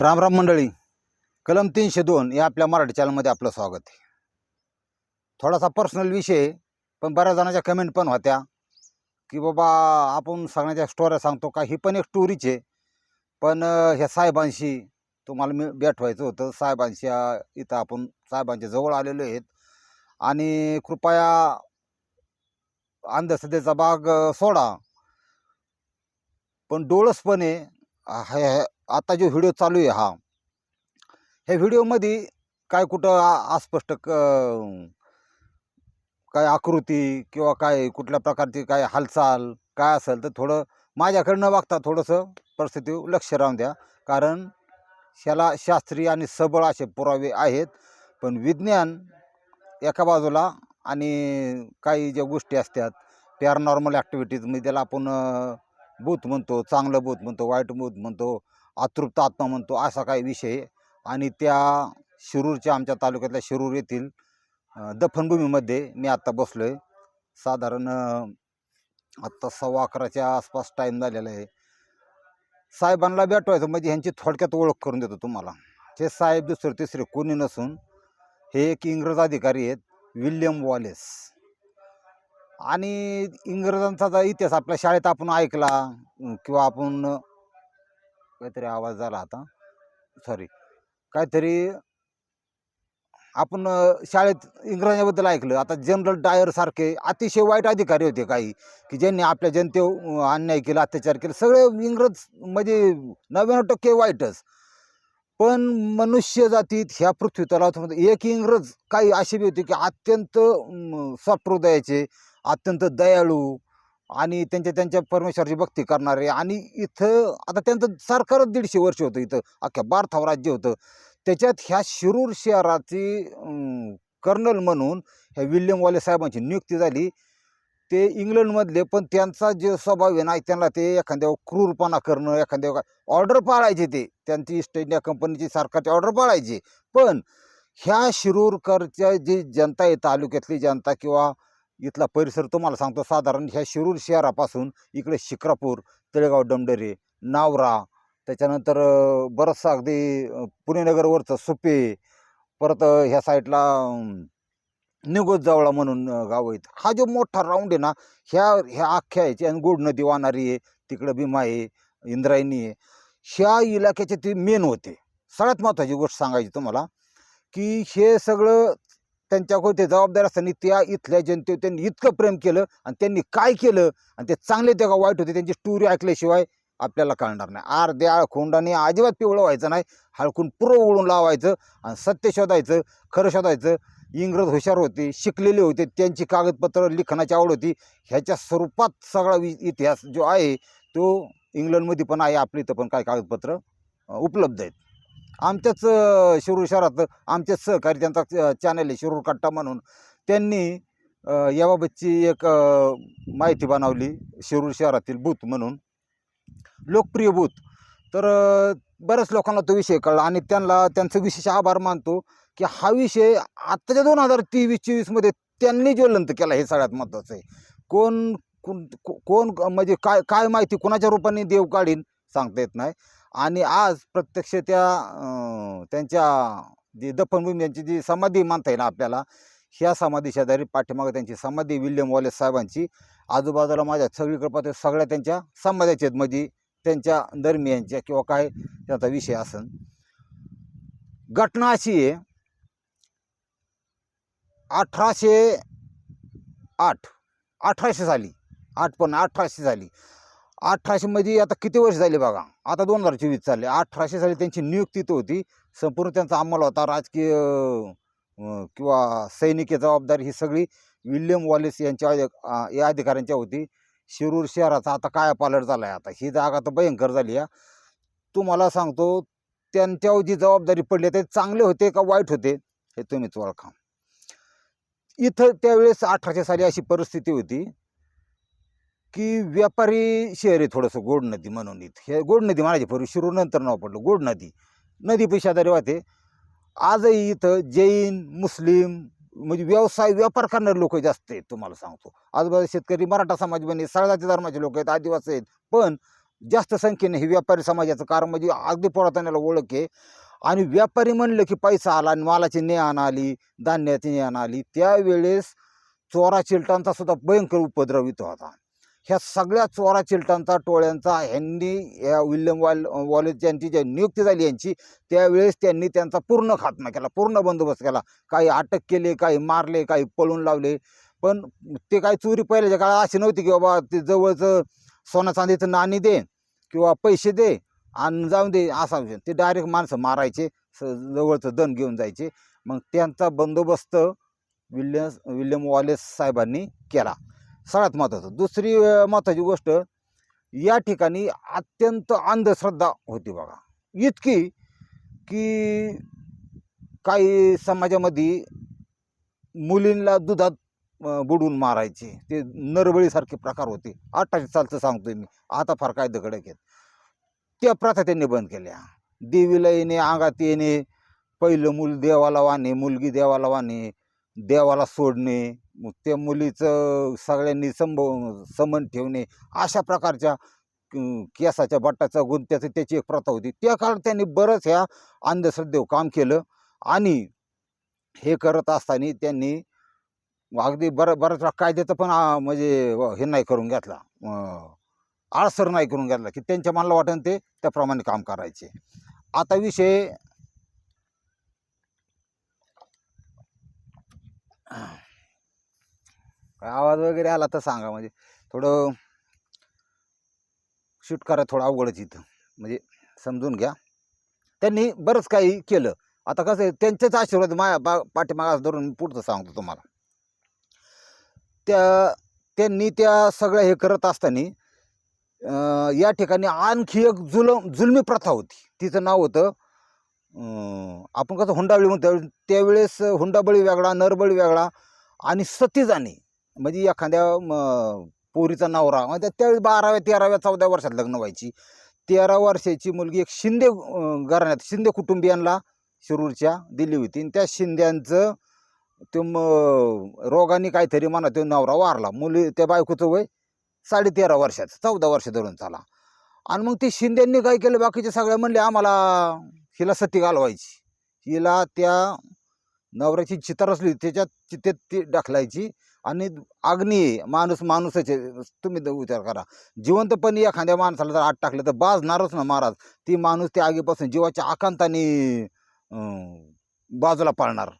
रामराम मंडळी. कलम तीनशे दोन या आपल्या मराठी चॅनलमध्ये आपलं स्वागत आहे. थोडासा पर्सनल विषय आहे, पण बऱ्याच जणांच्या कमेंट पण होत्या. की बाबा आपण सगळ्यांच्या स्टोऱ्या सांगतो का? ही पण एक स्टोरीच आहे. पण ह्या साहेबांशी तुम्हाला मी भेटवायचं होतं. साहेबांशी इथं आपण साहेबांच्या जवळ आलेलो आहेत. आणि कृपया अंधश्रद्धेचा भाग सोडा. पण डोळसपणे आता जो व्हिडिओ चालू आहे हा. ह्या व्हिडिओमध्ये काय कुठं अस्पष्ट क काय आकृती किंवा काय कुठल्या प्रकारची काय हालचाल काय असेल तर थोडं माझ्याकडे न बघता थोडंसं परिस्थिती लक्ष राहून द्या. कारण ह्याला शास्त्रीय आणि सबळ असे पुरावे आहेत. पण विज्ञान एका बाजूला आणि काही ज्या गोष्टी असतात पॅरानॉर्मल ॲक्टिव्हिटीजमध्ये त्याला आपण अं, भूत म्हणतो चांगलं भूत म्हणतो वाईट भूत म्हणतो अतृप्त आत्मा म्हणतो असा काही विषय आणि त्या शिरूरच्या आमच्या तालुक्यातल्या शिरूर येथील दफनभूमीमध्ये मी आत्ता बसलो आहे साधारण आत्ता सव्वा अकराच्या आसपास टाईम झालेला आहे. साहेबांना भेटवायचं म्हणजे ह्यांची थोडक्यात ओळख करून देतो तुम्हाला. हे साहेब दुसरे तिसरे कोणी नसून हे एक इंग्रज अधिकारी आहेत विल्यम वॉलेस. आणि इंग्रजांचा इतिहास आपल्या शाळेत आपण ऐकला किंवा आपण काहीतरी आवाज झाला आता. सॉरी काहीतरी आपण शाळेत इंग्रजांबद्दल ऐकलं. आता जनरल डायर सारखे अतिशय वाईट अधिकारी होते काही की ज्यांनी आपल्या जनते अन्याय केला अत्याचार केला. सगळे इंग्रज म्हणजे नव्याण्णव टक्के वाईटच. पण मनुष्य जातीत ह्या पृथ्वी तलावामध्ये एक इंग्रज काही असे बी होते की अत्यंत म, सॉफ्ट हृदयाचे अत्यंत दयाळू आणि त्यांच्या त्यांच्या परमेश्वराची भक्ती करणारे. आणि इथं आता त्यांचं सरकारच दीडशे वर्ष होतं इथं. अख्ख्या भारतावर राज्य होतं. त्याच्यात ह्या शिरूर शहराची कर्नल म्हणून ह्या विल्यम वाले साहेबांची नियुक्ती झाली. ते इंग्लंडमधले पण त्यांचा जे स्वभाव आहे ना त्यांना ते एखाद्यावर क्रूरपणा करणं एखाद्या ऑर्डर पाळायचे ते. त्यांची ईस्ट इंडिया कंपनीची सरकारची ऑर्डर पाळायची. पण ह्या शिरूरकरच्या जी जनता आहे तालुक्यातली जनता किंवा इथला परिसर तुम्हाला सांगतो साधारण ह्या शिरूर शहरापासून इकडे शिक्रापूर तळेगाव डमडरे नावरा त्याच्यानंतर बरंचसं अगदी पुणेनगरवरचं सुपे परत ह्या साईडला अम, निगोज जावळा म्हणून गाव आहेत. हा जो मोठा राऊंड आहे ना ह्या ह्या आख्या ह्याची आणि गोड नदी वाहणारी आहे तिकडं भीमा आहे इंद्रायणी आहे. ह्या इलाक्याचे ते मेन होते. सगळ्यात महत्त्वाची गोष्ट सांगायची तुम्हाला की हे सगळं त्यांच्याकडे ते जबाबदार असताना त्या इथल्या जनतेवर त्यांनी इतकं प्रेम केलं आणि त्यांनी काय केलं? आणि ते चांगले ते का वाईट होते? त्यांची स्टोरी ऐकल्याशिवाय आपल्याला कळणार नाही. अर्ध्या खोंडाने अजिबात पिवळं व्हायचं नाही. हळकून पुरं उडून लावायचं आणि सत्य शोधायचं खरं शोधायचं. इंग्रज हुशार होते शिकलेले होते. त्यांची कागदपत्र लिखाणाची आवड होती. ह्याच्या स्वरूपात सगळा वि इतिहास जो आहे तो इंग्लंडमध्ये पण आहे. आपली इथं पण काय कागदपत्र उपलब्ध आहेत. आमच्याच शिरूर शहरात आमच्याच सहकारी त्यांचा चॅनल आहे शिरूर कट्टा म्हणून. त्यांनी याबाबतची एक माहिती बनवली शिरूर शहरातील बूथ म्हणून. लोकप्रिय बूथ. तर बऱ्याच लोकांना तो विषय कळला आणि त्यांना त्यांचं विशेष आभार मानतो की हा विषय आत्ताच्या दोन हजार तेवीस चोवीसमध्ये त्यांनी ज्वलंत केला हे सगळ्यात महत्त्वाचं आहे. कोण कोण कोण म्हणजे काय काय माहिती कोणाच्या रूपाने देव काढीन सांगता येत नाही. आणि आज प्रत्यक्ष त्या त्यांच्या जी दफनभूमी यांची जी समाधी मानता येईल आपल्याला ह्या समाधी शेजारी पाठीमागे त्यांची समाधी विल्यम वॉलेस साहेबांची. आजूबाजूला माझ्या सगळीकडे पाहतो सगळ्या त्यांच्या समाध्याचे आहेत म्हणजे त्यांच्या दरम्यानच्या किंवा काय त्याचा विषय असन. घटना अशी आहे अठराशे आठ अठराशे साली आठ पण अठराशे झाली अठराशेमध्ये आता किती वर्ष झाले बघा? आता दोन हजार चोवीस चालले. अठराशे साली त्यांची नियुक्ती तर होती. संपूर्ण त्यांचा अंमल होता. राजकीय किंवा सैनिकी जबाबदारी ही सगळी विल्यम वॉलेस यांच्या या अधिकाऱ्यांच्या होती. शिरूर शहराचा आता काय पालट झाला आहे आता. ही जागा तर भयंकर झाली आहे. तुम्हाला सांगतो त्यांच्यावर जी जबाबदारी पडली ते चांगले होते का वाईट होते हे तुम्हीच ओळखा. इथं त्यावेळेस अठराशे साली अशी परिस्थिती होती. की व्यापारी शहर आहे थोडंसं गोड नदी म्हणून इथं. हे गोड नदी म्हणायची पूर्वी शिरूर नंतर नाव पडलं गोड नदी. नदी पैशादारी वाहते. आजही इथं जैन मुस्लिम म्हणजे व्यवसाय व्यापार करणारे लोक जास्त आहेत तुम्हाला सांगतो. आजूबाजू शेतकरी मराठा समाज बने सगळ्या धर्माचे लोक आहेत आदिवासी आहेत. पण जास्त संख्येने हे व्यापारी समाजाचं कारण म्हणजे अगदी पुरातनाला ओळख आहे. आणि व्यापारी म्हणलं की पैसा आला आणि मालाची ने आली धान्याची ने आली त्यावेळेस चोरा चिलटांचा सुद्धा भयंकर उपद्रव इथं होता. ह्या सगळ्या चोरा चिलटांचा टोळ्यांचा ह्यांनी या विल्यम वॉल वॉलेस यांची जी नियुक्ती झाली यांची त्यावेळेस त्यांनी त्यांचा पूर्ण खात्मा केला पूर्ण बंदोबस्त केला. काही अटक केले काही मारले काही पळून लावले. पण ते काही चोरी पहिल्याच्या काळात अशी नव्हती की बाबा ते जवळचं सोनं चांदीचं नाणी दे किंवा पैसे दे आणि जाऊन दे असा ते डायरेक्ट माणसं मारायचे स जवळचं दण घेऊन जायचे. मग त्यांचा बंदोबस्त विल्यम विल्यम वॉलेस साहेबांनी केला. सगळ्यात महत्त्वाचं. दुसरी महत्त्वाची गोष्ट या ठिकाणी अत्यंत अंधश्रद्धा होती बघा. इतकी की काही समाजामध्ये मुलींना दुधात बुडून मारायचे. ते नरबळीसारखे प्रकार होते. अठराशे सालचं सांगतोय मी. आता फार काय दकडक आहेत त्या प्रथा त्यांनी बंद केल्या. देवीला येणे अंगात येणे पहिलं मूल देवाला वाणे मुलगी देवाला वाणे देवाला सोडणे. त्या मुलीचं सगळ्यांनी संभ समन ठेवणे अशा प्रकारच्या केसाच्या बट्टाचा गुंत्याचं त्याची एक प्रथा होती. त्या काळात त्यांनी बरंच ह्या अंधश्रद्धेवर काम केलं आणि हे करत असताना त्यांनी अगदी बरं बऱ्याच वेळा कायद्याचं पण म्हणजे व- हे नाही करून घेतला. आळसर नाही करून घेतला की त्यांच्या मनाला वाटेल ते त्याप्रमाणे काम करायचे. आता विषय आवाज वगैरे आला तर सांगा म्हणजे थोडं शूट करा थोडं अवघडच इथं. म्हणजे समजून घ्या. त्यांनी बरंच काही केलं. आता कसं आहे त्यांचेच आशीर्वाद माया बा पाठीमागास धरून पुढचं सांगतो तुम्हाला. त्या त्यांनी त्या सगळ्या हे करत असताना या ठिकाणी आणखी एक जुलम जुलमी प्रथा होती. तिचं नाव होतं आपण कसं हुंडाबळी म्हणतो त्यावेळेस हुंडाबळी वेगळा नरबळी वेगळा आणि सतीजाणी म्हणजे एखाद्या पोरीचा नवरा म्हणजे त्यावेळेस बाराव्या तेराव्या चौदाव्या वर्षात लग्न व्हायची. तेरा वर्षाची मुलगी एक शिंदे घराण्यात शिंदे कुटुंबियांना शिरूरच्या दिली होती. आणि त्या शिंद्यांचं ते मग रोगाने काहीतरी म्हणा तो नवरा वारला. मुली त्या बायकोचं वय साडेतेरा वर्षाचं चौदा वर्ष धरून चाला आणि मग ती शिंद्यांनी काय केलं? बाकीचे सगळे म्हणले आम्हाला हिला सती घालवायची. हिला त्या नवऱ्याची चिता असली त्याच्यात चितेत ती ढकलायची. आणि अग्नी आहे, माणूस माणूसच तुम्ही विचार करा. जिवंतपणी एखाद्या माणसाला जर आत टाकलं तर बाजणारच ना महाराज. ती माणूस त्या आगीपासून जीवाच्या आकांताने बाजूला पाळणार.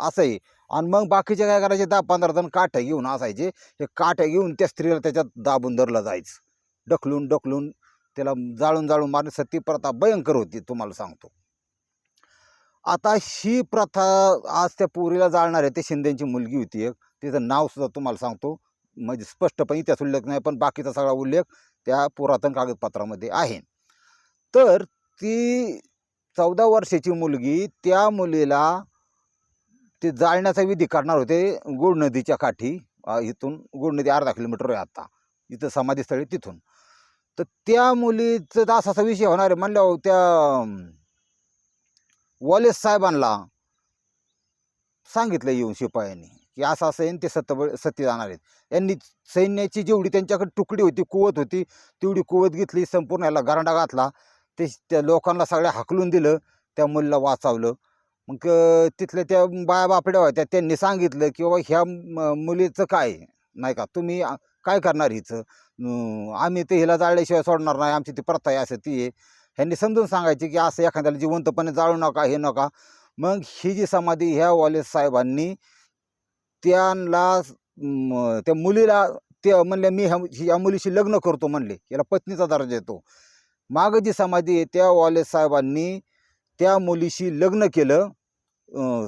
असं आहे आणि मग बाकीचे काय करायचे? दहा पंधरा जण काठ्या घेऊन असायचे. हे काठ्या घेऊन त्या स्त्रीला त्याच्यात दाबून धरलं जायचं. ढकलून ढकलून त्याला जाळून जाळून मारणे सती प्रथा भयंकर होती तुम्हाला सांगतो. आता ही प्रथा आज त्या पोरीला जाळणार आहे ते शिंदेची मुलगी होती एक. तिचं नावसुद्धा तुम्हाला सांगतो. म्हणजे स्पष्टपणे इतिहास उल्लेख नाही पण बाकीचा सगळा उल्लेख त्या पुरातन कागदपत्रामध्ये आहे. तर ती चौदा वर्षाची मुलगी त्या मुलीला ते जाळण्याचा विधी करणार होते गुड नदीच्या काठी इथून गुड नदी अर्धा किलोमीटर आहे आता इथं समाधीस्थळी तिथून. तर त्या मुलीचं तर असा विषय होणार आहे म्हणल्यावर त्या वॉलेस साहेबांना सांगितलं येऊन शिपायांनी. की असं असं येईन ते सतबळ सत्ती जाणार आहेत. यांनी सैन्याची जेवढी त्यांच्याकडे तुकडी होती कुवत होती तेवढी कुवत घेतली संपूर्ण याला गरांडा घातला. ते त्या लोकांना सगळ्या हाकलून दिलं त्या मुलीला वाचवलं. मग तिथल्या त्या बाया बापड्या होत्या त्यांनी सांगितलं की बाबा ह्या म- मुलीचं काय नाही का? तुम्ही काय करणार हिचं? आम्ही ते हिला जाळल्याशिवाय सोडणार नाही आमची ती प्रथा आहे असं ती आहे. ह्यांनी समजून सांगायची की असं एखाद्याला जिवंतपणे जाळू नका हे नका. मग ही जी समाधी ह्या वाले साहेबांनी त्यांना त्या मुलीला ते म्हणले मी ह्या या मुलीशी लग्न करतो म्हणले. याला पत्नीचा दर्जा येतो. मागं जी समाधी आहे त्या वाले साहेबांनी त्या मुलीशी लग्न केलं.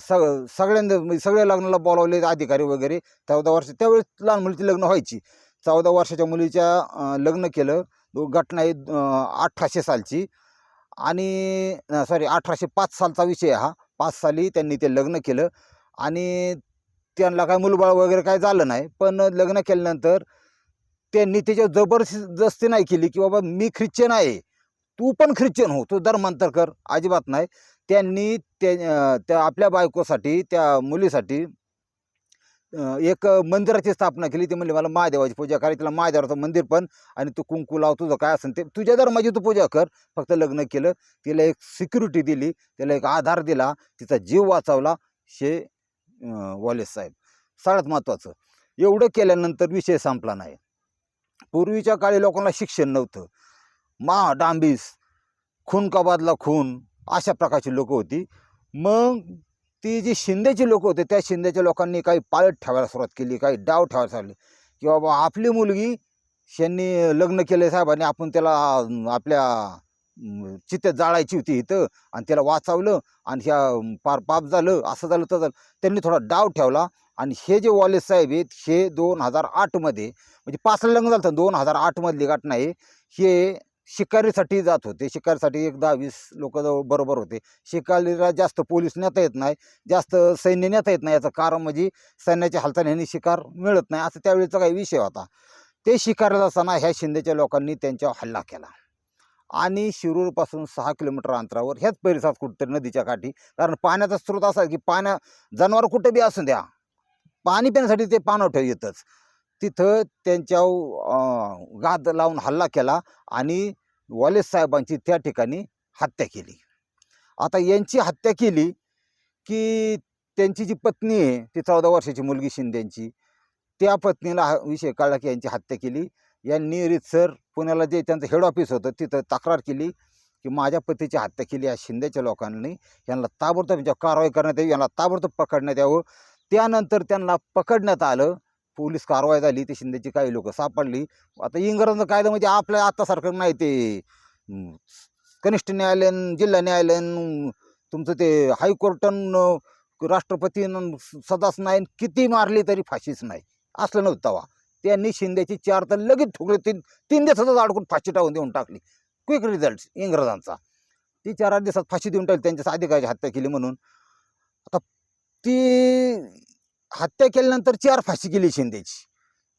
सग सगळ्यांना म्हणजे सगळ्या लग्नाला बोलावले अधिकारी वगैरे चौदा वर्ष त्यावेळेस लहान मुलीची लग्न व्हायची. चौदा वर्षाच्या मुलीच्या लग्न केलं. घटना आहे अठराशे सालची. आणि सॉरी अठराशे पाच सालचा विषय हा. पाच साली त्यांनी ते लग्न केलं. आणि त्यांना काय मुलबाळ वगैरे काय झालं नाही. पण लग्न केल्यानंतर त्यांनी त्याच्यावर जबरदस्ती नाही केली की बाबा मी ख्रिश्चन आहे. तू पण ख्रिश्चन हो. तू धर्मांतर कर. अजिबात नाही. त्यांनी त्या त्या आपल्या बायकोसाठी त्या मुलीसाठी एक मंदिराची स्थापना केली. ती म्हणली मला महादेवाची पूजा करायची. तिला महादेवाचं मंदिर पण आणि तू कुंकू लाव तुझं काय असेल ते. तुझ्या धर्माची तू पूजा कर. फक्त लग्न केलं. तिला एक सिक्युरिटी दिली. तिला एक आधार दिला. तिचा जीव वाचवला. शे वॉलेस साहेब. सगळ्यात महत्त्वाचं एवढं केल्यानंतर विषय संपला नाही. पूर्वीच्या काळी लोकांना शिक्षण नव्हतं. मा डांबीस खून का बादला खून अशा प्रकारची लोकं होती. मग ती जी शिंदेची लोक होते त्या शिंदेच्या लोकांनी काही पाळत ठेवायला सुरुवात केली काही डाव ठेवायला चालले की बाबा आपली मुलगी यांनी लग्न केले साहेबांनी आपण त्याला आपल्या चित्त जाळायची होती इथं. आणि त्याला वाचवलं आणि ह्या पार पाप झालं असं झालं तर झालं. त्यांनी थोडा डाव ठेवला. आणि हे जे वॉलेस साहेब आहेत हे दोन हजार आठमध्ये म्हणजे पाचला लग्न झालं दोन हजार आठमधली घटना आहे. हे शिकारीसाठी जात होते. शिकारीसाठी एक दहा वीस लोक बरोबर होते. शिकारीला जास्त पोलीस नेता येत नाही. जास्त सैन्य नेता येत नाही. याचं कारण म्हणजे सैन्याच्या हालचालीने शिकार मिळत नाही. असं त्यावेळेचा काही विषय होता. ते शिकारत असताना ह्या शिंदेच्या लोकांनी त्यांच्यावर हल्ला केला. आणि शिरूरपासून सहा किलोमीटर अंतरावर ह्याच परिसरात कुठेतरी नदीच्या काठी. कारण पाण्याचा स्रोत असा की पाण्या जनावर कुठं बी असू द्या पाणी पिण्यासाठी ते पाणवठ्या येतच. तिथं त्यांच्या गाद लावून हल्ला केला आणि वॉलेस साहेबांची त्या ठिकाणी हत्या केली. आता यांची हत्या केली की त्यांची जी पत्नी आहे ती चौदा वर्षाची मुलगी शिंदेची त्या पत्नीला हा विषय कळला की यांची हत्या केली. यांनी रितसर पुण्याला जे त्यांचं हेड ऑफिस होतं तिथं तक्रार केली की माझ्या पतीची हत्या केली या शिंदेच्या लोकांनी. यांना ताबडतोब कारवाई करण्यात यावी यांना ताबडतोब पकडण्यात यावं. त्यानंतर त्यांना पकडण्यात आलं. पोलीस कारवाई झाली. ते शिंदेची काही लोक सापडली. आता इंग्रजांचं कायदा म्हणजे आपल्या आत्तासारखं नाही ते कनिष्ठ न्यायालयीन जिल्हा न्यायालयन तुमचं ते हायकोर्टन राष्ट्रपती सदाच नाही किती मारली तरी फाशीच नाही. असलं नव्हतं तेव्हा त्यांनी शिंद्याची चार तर लगेच ठुकले तीन तीन दिवसातच अडकून फाशी टाकून देऊन टाकली. क्विक रिझल्ट इंग्रजांचा. ती चार आठ दिवसात फाशी देऊन टाकली त्यांच्या अधिकाराची हत्या केली म्हणून. आता ती हत्या केल्यानंतर चार फाशी केली शिंदेची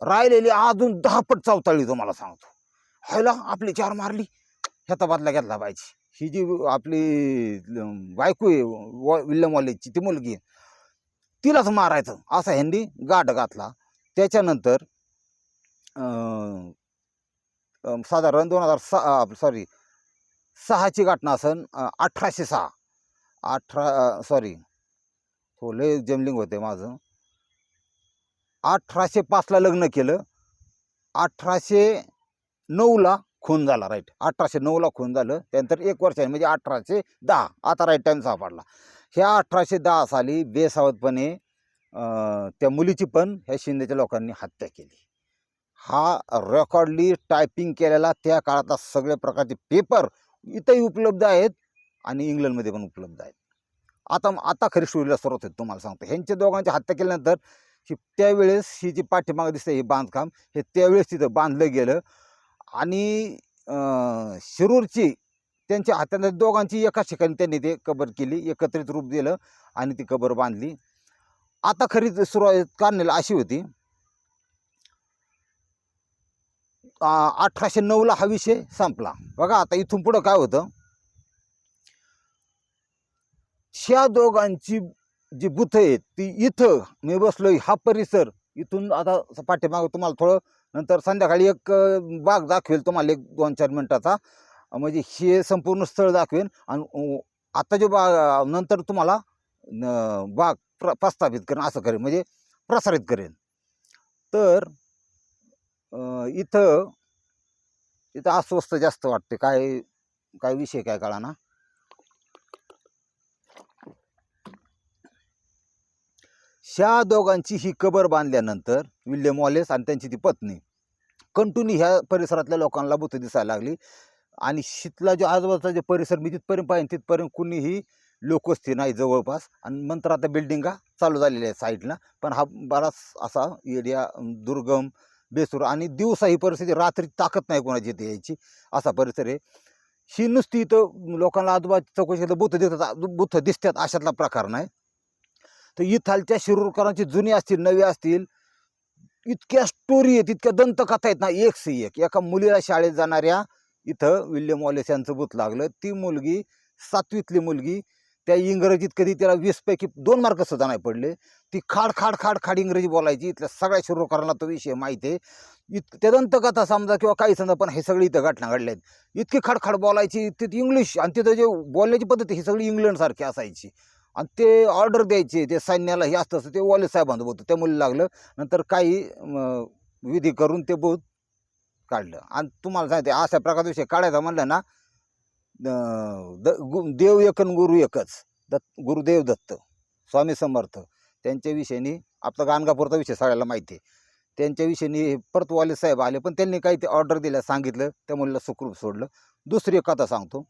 राहिलेली अजून दहा पट चावताळली तुम्हाला सांगतो. हायला आपली चार मारली. ह्याचा बदला घेतला पाहिजे. ही जी आपली बायको आहे विल्यम वॉलेजची ती मुलगी तिलाच मारायचं. असा ह्यांनी गाठ घातला. त्याच्यानंतर साधारण दोन हजार सहा सॉरी सहाची घटना असन अठराशे सहा. अठरा सॉरी हो लय जमलिंग होते माझं. अठराशे पाचला लग्न केलं. अठराशे नऊला खून झाला राईट अठराशे नऊला खून झालं. त्यानंतर एक वर्षाने म्हणजे अठराशे दहा. आता राईट टाईम सापडला ह्या अठराशे दहा साली बेसावधपणे त्या मुलीची पण ह्या शिंदेच्या लोकांनी हत्या केली. हा रेकॉर्डली टायपिंग केलेला त्या काळातला सगळ्या प्रकारचे पेपर इथंही उपलब्ध आहेत आणि इंग्लंडमध्ये पण उपलब्ध आहेत. आता आता खरी स्टोरीला सुरुवात होते तुम्हाला सांगतो. ह्यांच्या दोघांची हत्या केल्यानंतर ही त्यावेळेस ही जी पाठीमागं दिसते हे बांधकाम हे त्यावेळेस तिथं बांधलं गेलं आणि शिरूरची त्यांच्या हाताने दोघांची एकाच ठिकाणी त्यांनी ते कबर केली एकत्रित रूप दिलं आणि ती कबर बांधली. आता खरी सुरुवात काढण्याला अशी होती अठराशे नऊला हा विषय संपला. बघा आता इथून पुढं काय होतं? ह्या दोघांची जी बुथ आहेत ती इथं मी बसलो हा परिसर इथून आता पाठीमागं तुम्हाला थोडं नंतर संध्याकाळी एक बाग दाखवेल तुम्हाला एक दोन चार मिनटाचा. म्हणजे हे संपूर्ण स्थळ दाखवेल आणि आता जे बाग नंतर तुम्हाला बाग प्र प्रस्थापित करेन असं करेन म्हणजे प्रसारित करेन. तर इथं इथं अस्वस्थ जास्त वाटते. काय काय विषय काय कळा ना ह्या दोघांची ही कबर बांधल्यानंतर विल्यम वॉलेस आणि त्यांची ती पत्नी कंटिन्यू ह्या परिसरातल्या लोकांना भूत दिसायला लागली. आणि शीतला जो आजूबाजूचा जे परिसर मी तिथपर्यंत पाहिजे तिथपर्यंत कुणीही लोकवस्ती नाही जवळपास. आणि नंतर आता बिल्डिंगा चालू झालेल्या आहेत साईडला पण हा बराच असा एरिया दुर्गम बेसूर. आणि दिवसा ही परिस्थिती रात्री ताकद नाही कोणाची इथे यायची. असा परिसर आहे. ही नुसती इथं लोकांना आजूबाजू चौकशी बुथ दिसतात बुथ दिसतात अशातला प्रकार नाही. तर इथालच्या शिरूरकरांची जुनी असतील नवी असतील इतक्या स्टोरी आहेत इतक्या दंतकथा आहेत ना एक से एक. एका मुलीला शाळेत जाणाऱ्या इथं विल्यम वॉलेस यांचं बुत लागलं. ती मुलगी सातवीतली मुलगी त्या इंग्रजीत कधी त्याला वीसपैकी दोन मार्क सुद्धा नाही पडले. ती खाड खाड खाड खाड इंग्रजी बोलायची. इथल्या सगळ्या शिरोकारांना तो विषय माहिती आहे. इत त्या दंतकथा समजा किंवा काही समजा पण हे सगळी इथं घटना घडल्या आहेत इतकी खाडखाड बोलायची तिथे इंग्लिश आणि तिथं जे बोलण्याची पद्धती ही सगळी इंग्लंडसारखी असायची. आणि ते ऑर्डर द्यायचे ते सैन्याला हे असतं असं ते वाले साहेबांचं होतं त्या मुली लागलं. नंतर काही विधी करून ते बहुत काढलं. आणि तुम्हाला सांगते अशा प्रकारचा विषय काढायचा म्हणलं ना द गु- देव एकन गुरु एकच. दत्त गुरुदेव दत्त स्वामी समर्थ. त्यांच्या विषयी आपला गाणगापूरचा विषय सगळ्याला माहिती आहे. त्यांच्या विषयी परत वाले साहेब आले पण त्यांनी काही ते ऑर्डर दिल्या सांगितलं. त्या मुलीला सुखरूप सोडलं. दुसरी एक कथा सांगतो.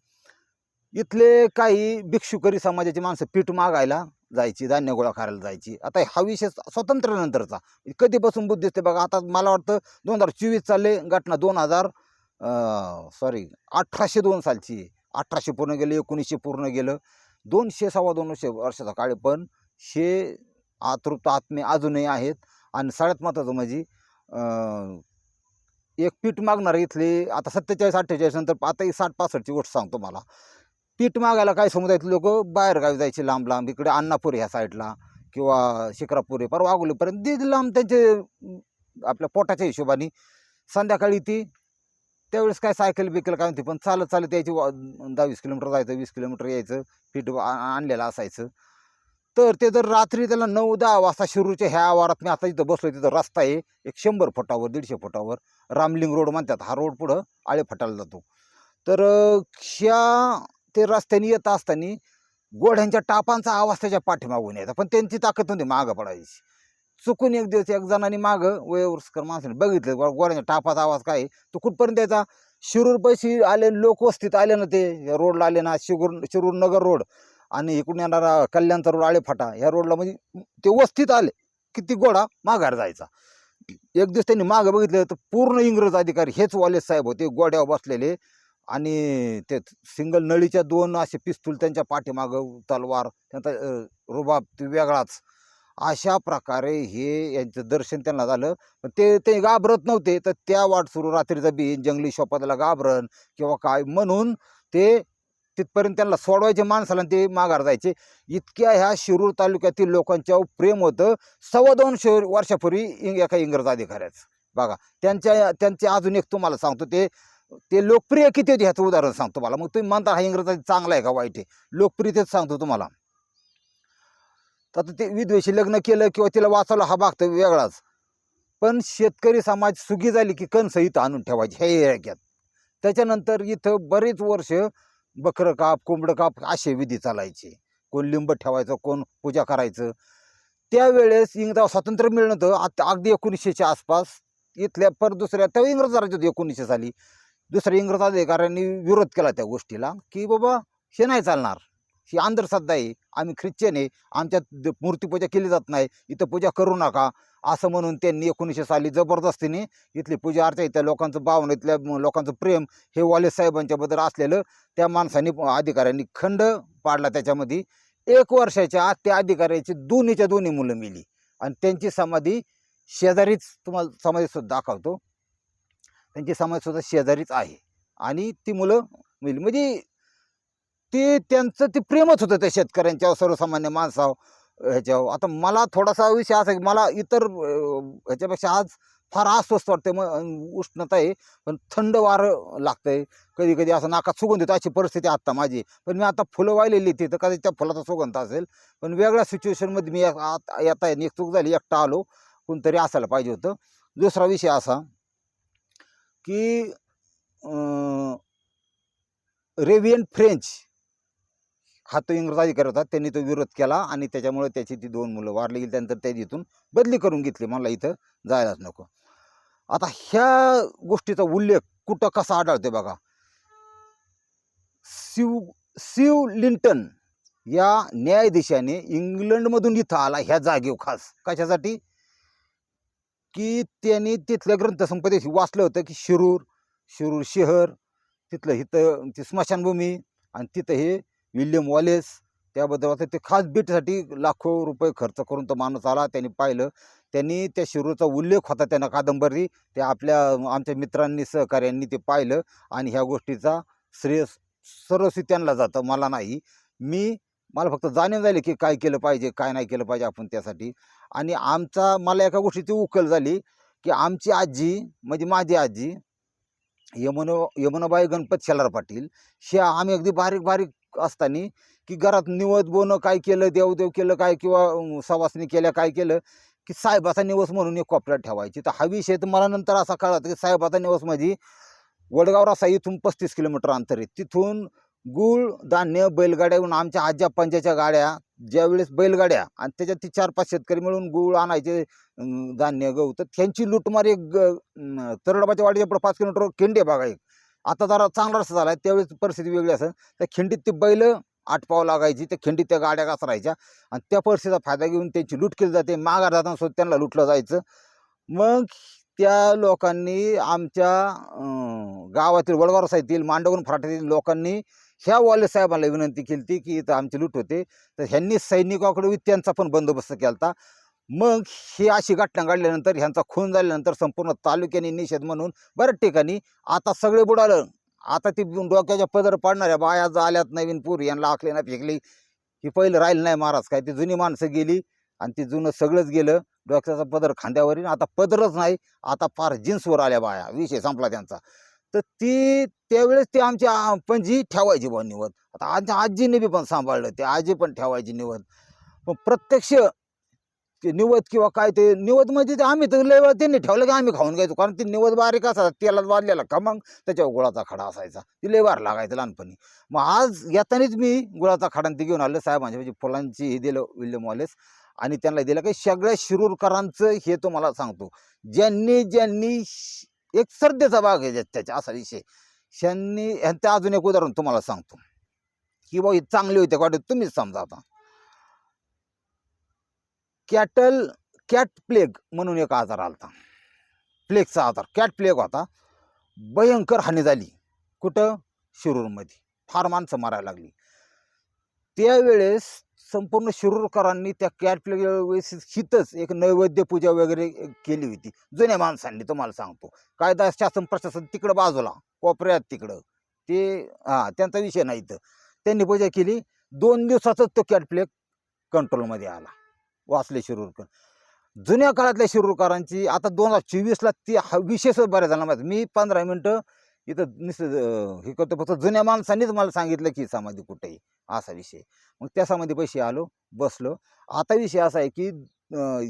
इथले काही भिक्षुकरी समाजाची माणसं पीठ मागायला जायची धान्य गोळा करायला जायची. आता हा विषय स्वातंत्र्यानंतरचा. कधीपासून बुद्ध दिसते बघा आता मला वाटतं दोन हजार चोवीस चालले घटना दोन हजार सॉरी अठराशे दोन सालची अठराशे पूर्ण गेलं एकोणीसशे पूर्ण गेलं. दोनशे सव्वा दोनशे वर्षाचा काळ पण हे आतृप्त आत्मे अजूनही आहेत. आणि सगळ्यात महत्त्वाचं म्हणजे एक पीठ मागणार इथले आता सत्तेचाळीस अठ्ठेचाळीस नंतर आता ही साठ पासष्टची गोष्ट सांगतो मला पीठ मागायला काही समुदायातले लोक बाहेरगावी जायचे लांब लांब इकडे अण्णापूर ह्या साईडला किंवा शिक्रापूर आहे परवा वाघोलीपर्यंत दीड लांब त्यांचे आपल्या पोटाच्या हिशोबाने संध्याकाळी ती त्यावेळेस काय सायकल बिकल काय म्हणते पण चालत चालत यायची दहा वीस किलोमीटर जायचं वीस किलोमीटर यायचं पीठ आ- आणलेलं असायचं. तर ते जर रात्री त्याला नऊ दहा वाजता शिरूरच्या ह्या आवारात मी आता जिथं बसलो तिथं रस्ता आहे एक शंभर फुटावर दीडशे फुटावर रामलिंग रोड म्हणतात हा रोड पुढं आळे फटायला जातो. तर ह्या ते रस्त्याने येत असताना गोढ्यांच्या टापांचा आवाज त्याच्या पाठीमागून यायचा पण त्यांची ताकद नव्हती मागं पडायची. चुकून एक दिवस एक जणांनी मागं वयवस्कर माणसाने बघितलं गोड्यांच्या टापाचा आवाज काय आहे, तो कुठपर्यंत यायचा? शिरूर पैसे आले लोकवस्तीत आले ना ते रोडला आले ना शिगूर शिरूर नगर रोड. आणि इकडून येणारा कल्याणचा रोड आळेफाटा या ह्या रोडला म्हणजे ते वस्तीत आले की ती गोडा माघार जायचा. एक दिवस त्यांनी मागं बघितलं तर पूर्ण इंग्रज अधिकारी हेच वाले साहेब होते गोड्यावर बसलेले आणि ते सिंगल नळीच्या दोन असे पिस्तूल त्यांच्या पाठीमागं तलवार त्यांचा रुबाब वेगळाच. अशा प्रकारे हे यांचं दर्शन त्यांना झालं. पण ते ते घाबरत नव्हते. तर त्या वाट सुरू रात्रीचा बी जंगली शोपातला घाबरण किंवा काय म्हणून ते तिथपर्यंत त्यांना सोडवायचे माणसाला ते माघार जायचे. इतक्या ह्या शिरूर तालुक्यातील लोकांच्या प्रेम होतं. सव्वा दोनशे वर्षापूर्वी इंग एका इंग्रज अधिकाऱ्याचं. बघा त्यांच्या त्यांचे अजून एक तुम्हाला सांगतो ते ते लोकप्रिय किती होते ह्याचं उदाहरण सांगतो मला. मग तुम्ही म्हणता हा इंग्रजाचा चांगला आहे का वाईट आहे? लोकप्रियतेच सांगतो तुम्हाला. तर आता ते विद्वेशी लग्न केलं किंवा तिला वाचवलं हा भाग तर वेगळाच. पण शेतकरी समाज सुगी झाली की कणसं इथं आणून ठेवायची. हे एरियात त्याच्यानंतर इथं बरेच वर्ष बकरं काप कोंबडं काप असे विधी चालायचे. कोण लिंब ठेवायचं कोण पूजा करायचं. त्यावेळेस इंग्रज स्वातंत्र्य मिळणं तर आता अगदी एकोणीसशेच्या आसपास इथल्या पर दुसऱ्या तेव्हा इंग्रज राज्यात होते एकोणीसशे साली दुसऱ्या इंग्रज अधिकाऱ्यांनी विरोध केला त्या गोष्टीला की बाबा हे नाही चालणार. ही अंधश्रद्धा आहे. आम्ही ख्रिश्चन आहे. आमच्यात द- मूर्तीपूजा केली जात नाही. इथं पूजा करू नका. असं म्हणून त्यांनी एकोणीसशे साली जबरदस्तीने इथली पूजा अर्चा इथल्या लोकांचं भावना इथल्या लोकांचं प्रेम हे वाले साहेबांच्याबद्दल असलेलं त्या माणसांनी अधिकाऱ्यांनी खंड पाडला त्याच्यामध्ये. एक वर्षाच्या आत त्या अधिकाऱ्याची दोन्हीच्या दोन्ही मुलं मिली. आणि त्यांची समाधी शेजारीच तुम्हाला समाधीसुद्धा दाखवतो. त्यांची समाधीसुद्धा शेजारीच आहे. आणि ती मुलं मिली. म्हणजे ते त्यांचं ते प्रेमच होतं त्या शेतकऱ्यांच्या सर्वसामान्य माणसावर. ह्याच्यावर. आता मला थोडासा विषय असा की मला इतर ह्याच्यापेक्षा आज फार अस्वस्थ वाटते मग उष्णता आहे पण थंड वारं लागतंय. कधी कधी असं नाकात सुगंध येतो अशी परिस्थिती आत्ता माझी. पण मी आता फुलं वाहिलेली ती तर कधी त्या फुलाचा सुगंध असेल. पण वेगळ्या सिच्युएशनमध्ये मी एक- आत येता एक चूक झाली एकटा आलो कोणतरी असायला पाहिजे होतं. दुसरा विषय असा की रेवियन फ्रेंच हा तो इंग्रज अधिकारी होता त्यांनी तो विरोध केला आणि त्याच्यामुळे त्याची ती दोन मुलं वारली गेली त्यानंतर त्या तिथून बदली करून घेतली. मला इथं जायलाच नको. आता ह्या गोष्टीचा उल्लेख कुठं कसा आढळते बघा? शिव शिव लिंटन या न्यायाधीशाने इंग्लंडमधून इथं आला ह्या जागेव खास. कशासाठी? की त्यांनी तिथल्या ग्रंथसंपदेशी वाचलं होतं की शिरूर शिरूर शहर तिथलं इथं ती स्मशानभूमी आणि तिथं हे विल्यम वॉलेस त्याबद्दल आता ते खास भेटीसाठी लाखो रुपये खर्च करून तो माणूस आला त्यांनी पाहिलं. त्यांनी त्या शिरूरचा उल्लेख होता त्यांना कादंबरी ते आपल्या आमच्या मित्रांनी सहकार्यांनी ते पाहिलं. आणि ह्या गोष्टीचा श्रेय सर्वस्वी त्यांना जातं मला नाही. मी मला फक्त जाणीव झाली की काय केलं पाहिजे काय नाही केलं पाहिजे आपण त्यासाठी. आणि आमचा मला एका गोष्टीची उकल झाली की आमची आजी म्हणजे माझी आजी यमुनो यमुनाबाई गणपत शेलार पाटील ह्या आम्ही अगदी बारीक बारीक असताना की घरात निवत बोनं काय केलं देवदेव केलं काय किंवा अं, सवासणी केल्या काय केलं की साहेबाचा निवस म्हणून एक कोपऱ्यात ठेवायची. तर हा विषय तर मला नंतर असा कळला की साहेबाचा निवस माझी वडगाव रासा इथून पस्तीस किलोमीटर अंतर आहे. तिथून गुळ धान्य बैलगाड्या येऊन आमच्या आज्या पंजाच्या गाड्या ज्यावेळेस बैलगाड्या आणि त्याच्यात ती चार पाच शेतकरी मिळून गुळ आणायचे धान्य गहू तर त्यांची लुटमार एक ग- तरडबाच्या वाडीच्या पाच किलोमीटर केंडे बागा एक. आता जरा चांगला रस्ता झाला त्यावेळेस परिस्थिती वेगळी असेल. त्या खिंडीत ती बैल आटपावं लागायची त्या खिंडीत त्या गाड्या घसरायच्या. आणि त्या परिस्थितीचा फायदा घेऊन त्यांची लूट केली जाते. माघार जाताना सुद्धा त्यांना लुटलं जायचं. मग त्या लोकांनी आमच्या गावातील वडगाव साहेबतील मांडवून फराट्यातील लोकांनी ह्या वाले साहेबांना विनंती केली होती की इथं आमची लूट होते. तर ह्यांनी सैनिकाकडे त्यांचा पण बंदोबस्त केला होता मग ही अशी घटना घडल्यानंतर ह्यांचा खून झाल्यानंतर संपूर्ण तालुक्याने निषेध म्हणून बऱ्याच ठिकाणी आता सगळे बुडालं. आता ती डोक्याच्या पदर पाडणाऱ्या बाया आल्यात नवीन पूर यांना आखले ना फेकली. ही पहिलं राहिलं नाही महाराज काय ती जुनी माणसं गेली आणि ती जुनं सगळंच गेलं. डोक्याचा पदर खांद्यावरील आता पदरच नाही आता फार जीन्सवर आल्या बाया विषय संपला त्यांचा. तर ती त्यावेळेस ती आमची पणजी ठेवायची बुवा निवड. आता आमच्या आजीने बी पण सांभाळलं ते आजी पण ठेवायची निवड. पण प्रत्यक्ष ते निवद किंवा काय ते निवद म्हणजे ते आम्ही तर लय वेळा त्यांनी ठेवलं की आम्ही खाऊन घ्यायचो. कारण ती निवद बारीक असायचा तेलात वादल्याला का मग? त्याच्यावर गुळाचा खडा असायचा. ती लय वार लागायचं लहानपणी. मग आज येतानीच मी गुळाचा खडा ते घेऊन आलो. साहेबांच्या म्हणजे फुलांची हे दिलं विल्यम वॉलेस आणि त्यांना दिलं की सगळ्या शिरूरकरांचं हे तुम्हाला सांगतो. ज्यांनी ज्यांनी एक श्रद्धेचा भाग आहे त्याच्या असा विषय. त्यांनी ह्यांचं अजून एक उदाहरण तुम्हाला सांगतो. की बाबा ही चांगली होते वाटत? तुम्हीच समजा आता. कॅटल कॅट प्लेग म्हणून एक आजार आला होता प्लेगचा आजार. कॅट प्लेग होता. भयंकर हानी झाली. कुठं? शिरूरमध्ये. फार माणसं मारायला लागली. त्यावेळेस संपूर्ण शिरूरकरांनी त्या कॅट प्लेग वेळेस हितच एक नैवेद्य पूजा वगैरे केली होती. जुन्या माणसांनी तुम्हाला सांगतो. कायदा शासन प्रशासन तिकडं बाजूला कोपऱ्यात तिकडं. ते हां त्यांचा विषय नाही इथं. त्यांनी पूजा केली. दोन दिवसातच तो कॅट प्लेग कंट्रोलमध्ये आला. वाचले शिरूरकर जुन्या काळातल्या शिरूरकरांची आता दोन हजार चोवीसला ती हा विशेषच बऱ्या झाला माहिती. मी पंधरा मिनटं इथं नुसतं हे करतो. फक्त जुन्या माणसांनीच मला सांगितलं की समाधी कुठेही असा विषय. मग त्या समाधी पैसे आलो बसलो. आता विषय असा आहे की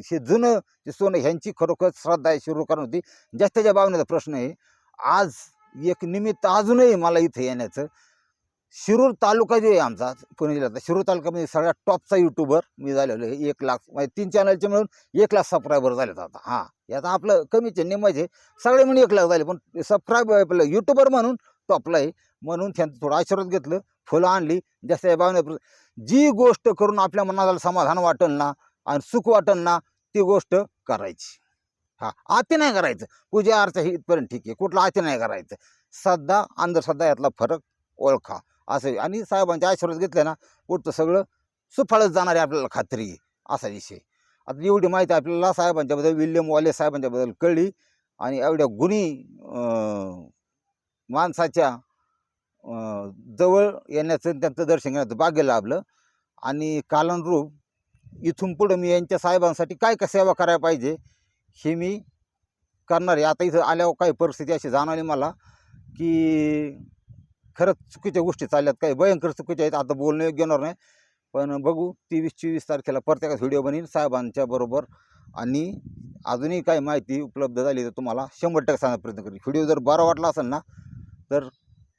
हे जुनं जे सोनं ह्यांची खरोखर श्रद्धा आहे शिरूरकरांवरती जास्तीच्या भावनेचा प्रश्न आहे आज एक निमित्त अजूनही मला इथे येण्याचं शिरूर तालुका जो आहे आमचा पुणे जिल्ह्यातला शिरूर तालुक्यामध्ये सगळ्यात टॉपचा युट्यूबर मी झालेलो आहे. एक लाख म्हणजे तीन चॅनलचे मिळून एक लाख सबस्क्रायबर झालेत आता. हां याचा आपलं कमीचे निम्माचे सगळे म्हणून एक लाख झाले. पण सबस्क्राईब आपलं युट्यूबर म्हणून टॉपला आहे. म्हणून त्यांचं थोडं आशीर्वाद घेतलं फुलं आणली जास्त भावने जी गोष्ट करून आपल्या मनाला समाधान वाटेल ना आणि सुख वाटेल ना ती गोष्ट करायची. हा आते नाही करायचं. पूजा अर्थ ही इथपर्यंत ठीक आहे. कुठलं आते नाही करायचं. सध्या अंधश्रद्धा यातला फरक ओळखा. असं आहे. आणि साहेबांचे आशीर्वाद घेतले ना पुढचं सगळं सुफळच जाणार आहे आपल्याला खात्री असा विषय. आता एवढी माहिती आपल्याला साहेबांच्याबद्दल विल्यम वॉले साहेबांच्याबद्दल कळली आणि एवढ्या गुणी माणसाच्या जवळ येण्याचं त्यांचं दर्शन घेण्याचं भाग्य लाभलं. आणि कालानुरूप इथून पुढं मी यांच्या साहेबांसाठी काय काय सेवा करायला पाहिजे हे मी करणार आहे. आता इथं आल्यावर काही परिस्थिती अशी जाणवली मला की खरंच चुकीच्या गोष्टी चालल्यात. काही भयंकर चुकीच्या आहेत. आता बोलणं योग्य येणार नाही. पण बघू तेवीस चोवीस तारखेला प्रत्येकाच व्हिडिओ बनेल साहेबांच्या बरोबर. आणि अजूनही काही माहिती उपलब्ध झाली तर तुम्हाला शंभर टक्के सांगण्याचा प्रयत्न करेल व्हिडिओ जर बरा वाटला असेल ना तर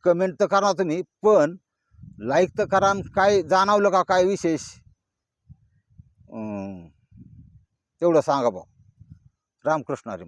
कमेंट तर करा तुम्ही. पण लाईक तर करा आणि काय जाणवलं का काय विशेष? तेवढं सांगा भाऊ. रामकृष्ण हरी